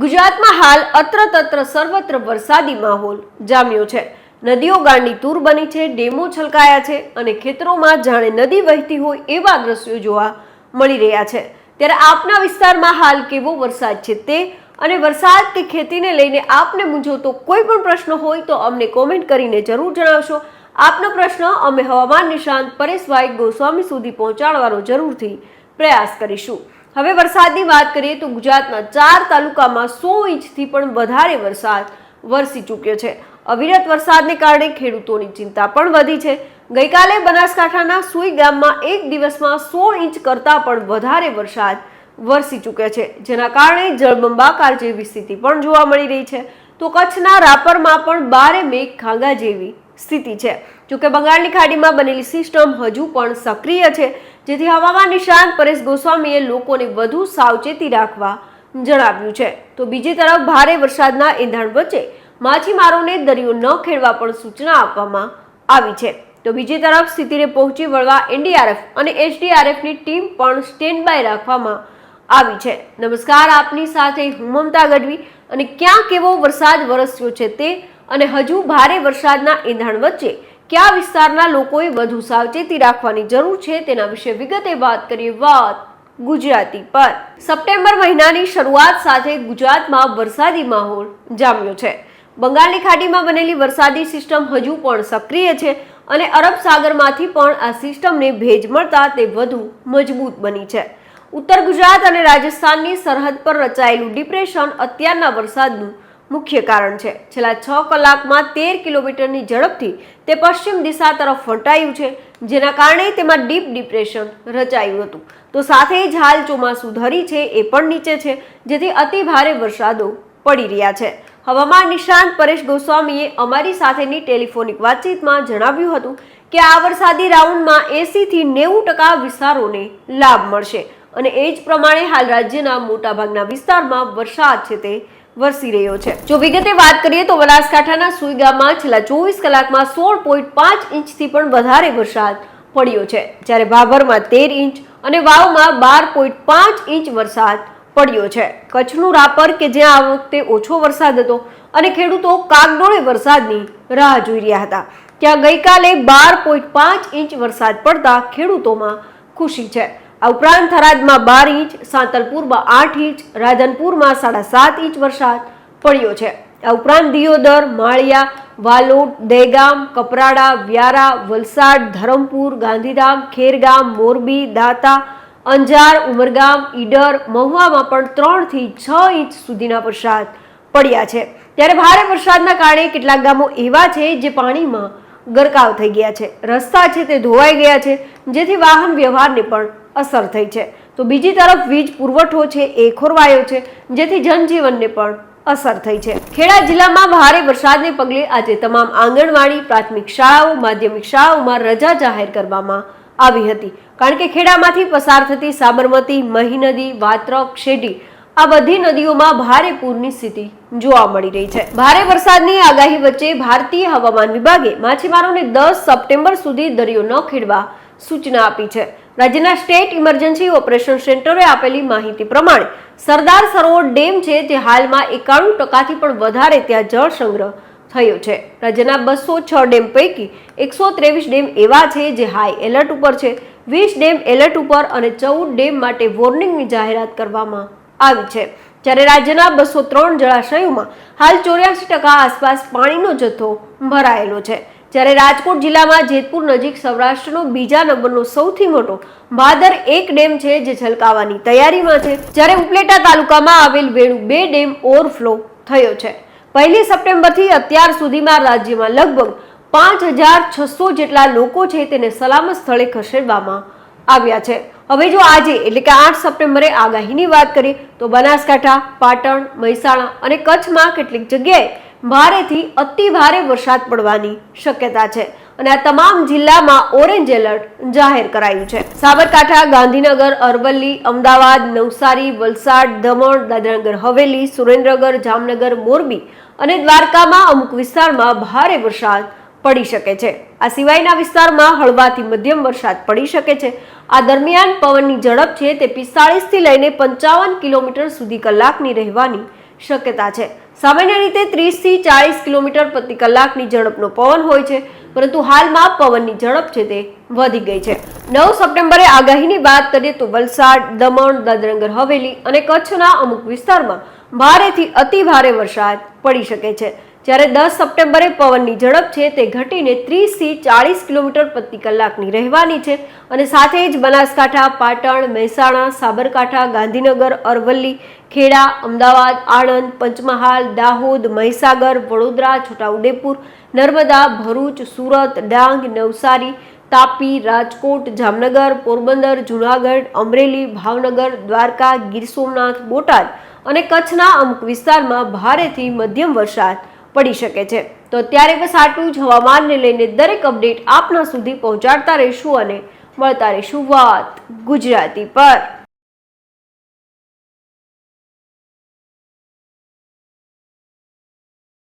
ગુજરાતમાં હાલ અત્ર તત્ર સર્વત્ર વરસાદી માહોલ જામ્યો છે. નદીઓ ગાંડી તૂર બની છે, ડેમો છલકાયા છે અને ખેતરોમાં જાણે નદી વહેતી હોય એવા દ્રશ્યો જોવા મળી રહ્યા છે. ત્યારે આપના વિસ્તારમાં હાલ કેવો વરસાદ છે તે અને વરસાદ કે ખેતીને લઈને આપને મૂંઝવતો કોઈ પણ પ્રશ્ન હોય તો અમને કોમેન્ટ કરીને જરૂર જણાવશો. આપનો પ્રશ્ન અમે હવામાન નિષ્ણાંત પરેશભાઈ ગોસ્વામી સુધી પહોંચાડવાનો જરૂરથી પ્રયાસ કરીશું. હવે વરસાદની વાત કરીએ તો ગુજરાતના ચાર તાલુકામાં સો ઇંચથી પણ વધારે વરસાદ વરસી ચૂક્યો છે. અવિરત વરસાદને કારણે ખેડૂતોની ચિંતા પણ વધી છે. ગઈકાલે બનાસકાંઠાના સુઈ ગામમાં એક દિવસમાં સોળ ઇંચ કરતાં પણ વધારે વરસાદ વરસી ચૂક્યો છે. જેના કારણે જળબંબાકાર જેવી સ્થિતિ પણ જોવા મળી રહી છે. તો કચ્છના રાપરમાં પણ બારે મેઘ ખાંગા જેવી સ્થિતિ છે. જોકે બંગાળની ખાડીમાં બનેલી સિસ્ટમ હજુ પણ સક્રિય છે, જેથી હવામાન નિષ્ણાંત પરેશ ગોસ્વામીએ લોકોને વધુ સાવચેતી રાખવા જણાવ્યું છે. તો બીજી તરફ ભારે વરસાદના એંધાણ વચ્ચે માછીમારોને દરિયો ન ખેડવા પણ સૂચના આપવામાં આવી છે. તો બીજી તરફ સ્થિતિને પહોંચી વળવા એનડીઆરએફ અને એચડીઆરએફની ટીમ પણ સ્ટેન્ડ બાય રાખવામાં આવી છે. નમસ્કાર, આપની સાથે હું મમતા ગઢવી. અને ક્યાં કેવો વરસાદ વરસ્યો છે તે અને હજુ ભારે વરસાદના એંધાણ વચ્ચે કયા વિસ્તારના લોકોએ વધુ સાવચેતી રાખવાની જરૂર છે તેના વિશે વિગતે વાત કરીએ વાત ગુજરાતી પર. સપ્ટેમ્બર મહિનાની શરૂઆત સાથે ગુજરાતમાં વરસાદી માહોલ જામ્યો છે. બંગાળની ખાડીમાં બનેલી વરસાદી સિસ્ટમ હજુ પણ સક્રિય છે અને અરબ સાગરમાંથી પણ આ સિસ્ટમને ભેજ મળતા તે વધુ મજબૂત બની છે. ઉત્તર ગુજરાત અને રાજસ્થાનની સરહદ પર રચાયેલું ડિપ્રેશન અત્યારના વરસાદનું મુખ્ય કારણ છે. છેલ્લા છ કલાકમાં તેર કિલોમીટરની ઝડપથી તે પશ્ચિમ દિશા તરફ ફંટાયું છે, જેના કારણે તેમાં ડીપ ડિપ્રેશન રચાયું હતું. તો સાથે જ હાલ ચોમાસું ધરી છે એ પણ નીચે છે, જેથી અતિ ભારે વરસાદો પડી રહ્યા છે. હવામાન નિષ્ણાંત પરેશ ગોસ્વામીએ અમારી સાથેની ટેલિફોનિક વાતચીતમાં જણાવ્યું હતું કે આ વરસાદી રાઉન્ડમાં એસીથી નેવું ટકા વિસ્તારોને લાભ મળશે અને એ જ પ્રમાણે હાલ રાજ્યના મોટાભાગના વિસ્તારમાં વરસાદ છે તે વરસી રહ્યો છે. જો વિગતે વાત કરીએ તો બનાસકાંઠાના સુઈ ગામમાં છેલ્લા ચોવીસ કલાકમાં સોળ પોઈન્ટ પાંચ ઇંચથી પણ વધારે વરસાદ પડ્યો છે. જ્યારે ભાભરમાં તેર ઇંચ અને વાવમાં બાર પોઈન્ટ પાંચ ઇંચ વરસાદ પડ્યો છે. કચ્છનું રાપર કે જ્યાં આ વખતે ઓછો વરસાદ હતો અને ખેડૂતો કાગડોળે વરસાદની રાહ જોઈ રહ્યા હતા. ત્યાં ગઈકાલે બાર પોઈન્ટ પાંચ ઇંચ વરસાદ પડતા ખેડૂતોમાં ખુશી છે. આ ઉપરાંત થરાદમાં બાર ઇંચ, સાંતલપુરમાં આઠ ઇંચ, રાધનપુરમાં સાડા સાત ઇંચ વરસાદ પડ્યો છે. આ ઉપરાંત દિયોદર, માળિયા વાલોડ દહેગામ કપરાડા, વ્યારા, વલસાડ, ધરમપુર, ગાંધીધામ, ખેરગામ, મોરબી, દાતા, અંજાર, ઉમરગામ, ઈડર મહુવામાં પણ ત્રણથી છ ઇંચ સુધીના વરસાદ પડ્યા છે. ત્યારે ભારે વરસાદના કારણે કેટલાક ગામો એવા છે જે પાણીમાં ગરકાવ થઈ ગયા છે. રસ્તા છે તે ધોવાઈ ગયા છે, જેથી વાહન વ્યવહારને પણ અસર થઈ છે. તો બીજી તરફ વીજ પુરવઠો છે, એ ખોરવાયો છે, જેથી જનજીવનને પણ અસર થઈ છે. ખેડા જિલ્લામાં ભારે વરસાદને પગલે આજે તમામ આંગણવાડી, પ્રાથમિક શાળાઓ, માધ્યમિક શાળાઓમાં રજા જાહેર કરવામાં આવી હતી. કારણ કે ખેડામાંથી પસાર થતી સાબરમતી મહી નદી વાત્રક શેડી આ બધી નદીઓમાં ભારે પૂરની સ્થિતિ જોવા મળી રહી છે. ભારે વરસાદની આગાહી વચ્ચે ભારતીય હવામાન વિભાગે માછીમારોને દસ સપ્ટેમ્બર સુધી દરિયો ન ખેડવા સૂચના આપી છે. રાજ્યના સ્ટેટ ઇમરજન્સી ઓપરેશન સેન્ટરે આપેલી માહિતી પ્રમાણે સરદાર સરોવર ડેમ છે જે હાલમાં એકાણું ટકાથી પણ વધારે ત્યાં જળ સંગ્રહ થયો છે. રાજ્યના બસો છ ડેમ પૈકી એકસો ત્રેવીસ ડેમ એવા છે જે હાઈ એલર્ટ ઉપર છે. વીસ ડેમ એલર્ટ ઉપર અને ચૌદ ડેમ માટે વોર્નિંગની જાહેરાત કરવામાં આવી છે. જ્યારે રાજ્યના બસો ત્રણ જળાશયોમાં હાલ ચોર્યાસી ટકા આસપાસ પાણીનો જથ્થો ભરાયેલો છે. જ્યારે રાજકોટ જિલ્લામાં જેતપુર નજીક સૌરાષ્ટ્રનો બીજા નંબરનો સૌથી મોટો ભાદર એક ડેમ છે જે છલકાવાની તૈયારીમાં છે, જ્યારે ઉપલેટા તાલુકામાં આવેલ વેણુ બે ડેમ ઓવરફ્લો થયો છે. પહેલી સપ્ટેમ્બરથી અત્યાર સુધીમાં રાજ્યમાં લગભગ પાંચ હજાર છસો જેટલા લોકો છે તેને સલામત સ્થળે ખસેડવામાં આવ્યા છે. હવે જો આજે એટલે કે આઠ સપ્ટેમ્બરે આગાહીની વાત કરીએ, તો બનાસકાંઠા, પાટણ, મહેસાણા અને કચ્છમાં કેટલીક જગ્યાએ ભારેથી અતિ ભારે વરસાદ પડવાની શક્યતા છે અને આ તમામ જિલ્લામાં ઓરેન્જ એલર્ટ જાહેર કરાયું છે. સાબરકાંઠા, ગાંધીનગર, અરવલ્લી, અમદાવાદ, નવસારી, વલસાડ, દમણ, દાદરાનગર, હવેલી, સુરેન્દ્રનગર, જામનગર, મોરબી અને દ્વારકામાં અમુક વિસ્તારમાં ભારે વરસાદ પડી શકે છે. આ સિવાયના વિસ્તારમાં હળવાથી મધ્યમ વરસાદ પડી શકે છે. આ દરમિયાન પવનની ઝડપ છે તે પિસ્તાળીસથી લઈને પંચાવન કિલોમીટર સુધી કલાકની રહેવાની શક્યતા છે. સામાન્ય રીતે ત્રીસથી ચાળીસ કિલોમીટર પ્રતિ કલાકની ઝડપનો પવન હોય છે, પરંતુ હાલમાં પવનની ઝડપ છે તે વધી ગઈ છે. નવ સપ્ટેમ્બરે આગાહીની વાત કરીએ તો વલસાડ, દમણ, દાદરનગર, હવેલી અને કચ્છના અમુક વિસ્તારમાં ભારેથી અતિ ભારે વરસાદ પડી શકે છે. જ્યારે દસ સપ્ટેમ્બરે પવનની ઝડપ છે તે ઘટીને ત્રીસથી ચાળીસ કિલોમીટર પ્રતિ કલાકની રહેવાની છે. અને સાથે જ બનાસકાંઠા, પાટણ, મહેસાણા, સાબરકાંઠા, ગાંધીનગર, અરવલ્લી, ખેડા, અમદાવાદ, આણંદ, પંચમહાલ, દાહોદ, મહીસાગર, વડોદરા, છોટાઉદેપુર, નર્મદા, ભરૂચ, સુરત, ડાંગ, નવસારી, તાપી, રાજકોટ, જામનગર, પોરબંદર, જુનાગઢ, અમરેલી, ભાવનગર, દ્વારકા, ગીર સોમનાથ, બોટાદ અને કચ્છના અમુક વિસ્તારમાં ભારેથી મધ્યમ વરસાદ પડી શકે છે. તો અત્યારે બસ આટલું જ. હવામાનને લઈને દરેક અપડેટ આપના સુધી પહોંચાડતા રહીશું અને મળતા રહીશું વાત ગુજરાતી પર.